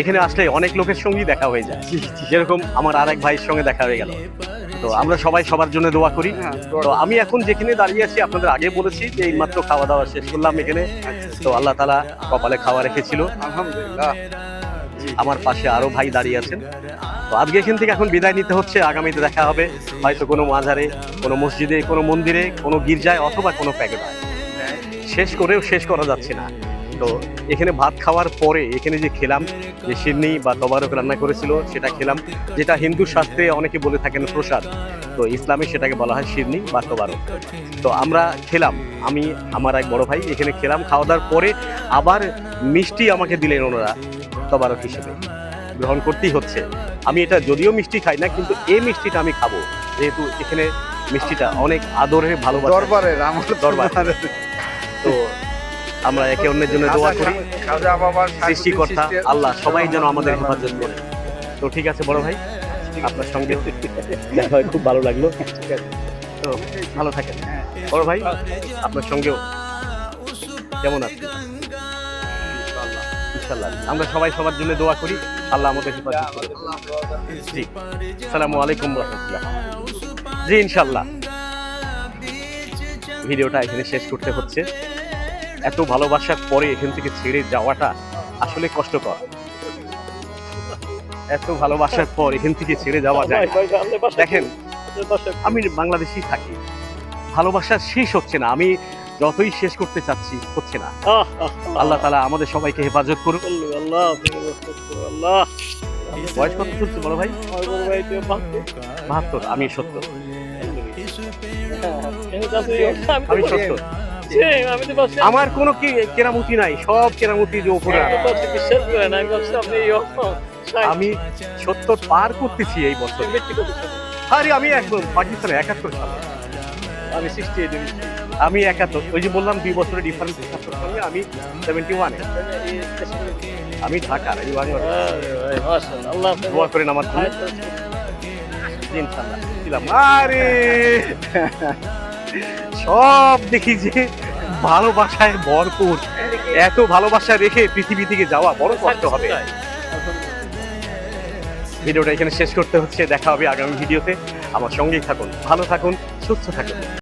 এখানে আসলে অনেক লোকের সঙ্গেই দেখা হয়ে যায়। যেরকম আমার আর এক ভাইয়ের সঙ্গে দেখা হয়ে গেল। তো আমরা সবাই সবার জন্য দোয়া করি। হ্যাঁ, তো আমি এখন যেখানে দাঁড়িয়ে আছি আপনাদের আগে বলেছি যে এইমাত্র খাওয়া দাওয়া শেষ করলাম এখানে। তো আল্লাহ তালা কপালে খাওয়া রেখেছিল। আলহামদুলিল্লাহ। আমার পাশে আরও ভাই দাঁড়িয়ে আছেন। তো আজকে এখান থেকে এখন বিদায় নিতে হচ্ছে। আগামীতে দেখা হবে। হয়তো কোনো মাজারে কোনো মসজিদে কোনো মন্দিরে কোনো গির্জায় অথবা কোনো প্যাকেটায় শেষ করেও শেষ করা যাচ্ছে না। তো এখানে ভাত খাওয়ার পরে এখানে যে খেলাম যে সিন্নি বা তবারক রান্না করেছিল সেটা খেলাম যেটা হিন্দু শাস্ত্রে অনেকে বলে থাকেন প্রসাদ। তো ইসলামে সেটাকে বলা হয় শিরনি বা তবারক। তো আমরা খেলাম। আমি আমার এক বড় ভাই এখানে খেলাম খাওয়া দাওয়ার পরে আবার মিষ্টি আমাকে দিলেন ওনারা তবারক হিসেবে। গ্রহণ করতেই হচ্ছে। আমি এটা যদিও মিষ্টি খাই না কিন্তু এই মিষ্টিটা আমি খাব। যেহেতু এখানে মিষ্টিটা অনেক আদরে ভালোবাসা। দরবারের আমার দরবার। তো আমরা একে অন্যের জন্য দোয়া করি। সৃষ্টিকর্তা, আল্লাহ সবাই যেন আমাদের হেফাজত করে। তো ঠিক আছে, বড় ভাই, আপনার সঙ্গে দেখা খুব ভালো লাগল। তো ভালো থাকেন। বড় ভাই, আপনার সঙ্গেও কেমন আছেন? ইনশাল্লাহ আমরা সবাই সবার জন্য দোয়া করি, আল্লাহ আমাদের হেফাজত করে। জি সালামু আলাইকুম রহমতুল্লাহ। জি ইনশাল্লাহ ভিডিওটা এখানে শেষ করতে হচ্ছে। এত ভালোবাসার পরে এখান থেকে ছেড়ে যাওয়াটা আসলে কষ্টকর। এত ভালোবাসার পর এখান থেকে ছেড়ে যাওয়া যায়। দেখেন আমি বাংলাদেশেই থাকি। ভালোবাসা শেষ হচ্ছে না আমি যতই শেষ করতে চাচ্ছি হচ্ছে না। আল্লাহ তালা আমাদের সবাইকে হেফাজত করুক বয়স কত চলছে বড় ভাই? বাহাত্তর। আমি সত্তর। আমি সত্তর আমি ভাবছি আমার কোনো কি কেরামতি নাই সব কেরামতি যে উপরে বিশ্বাস করেন আমি ভাবছি আপনি আমি সত্তর পার করতেছি এই বছর। আরে আমি একদম পাকিস্তানে একাত্তর সালে। আমি সিক্সটি এইট আমি একাত্তর ওই যে বললাম দুই বছরের ডিফারেন্স একাত্তর সঙ্গে আমি সেভেন্টি ওয়ানে আমি ঢাকার এই বাংলা আল্লাহ দোয়া করেন আমার ইনশাল্লাহ ছিলাম। আরে! সব দেখি যে ভালোবাসায় ভরপুর। এত ভালোবাসা রেখে পৃথিবী থেকে যাওয়া বড় কষ্ট হবে। ভিডিওটা এখানে শেষ করতে হচ্ছে। দেখা হবে আগামী ভিডিওতে। আমার সঙ্গেই থাকুন, ভালো থাকুন, সুস্থ থাকুন।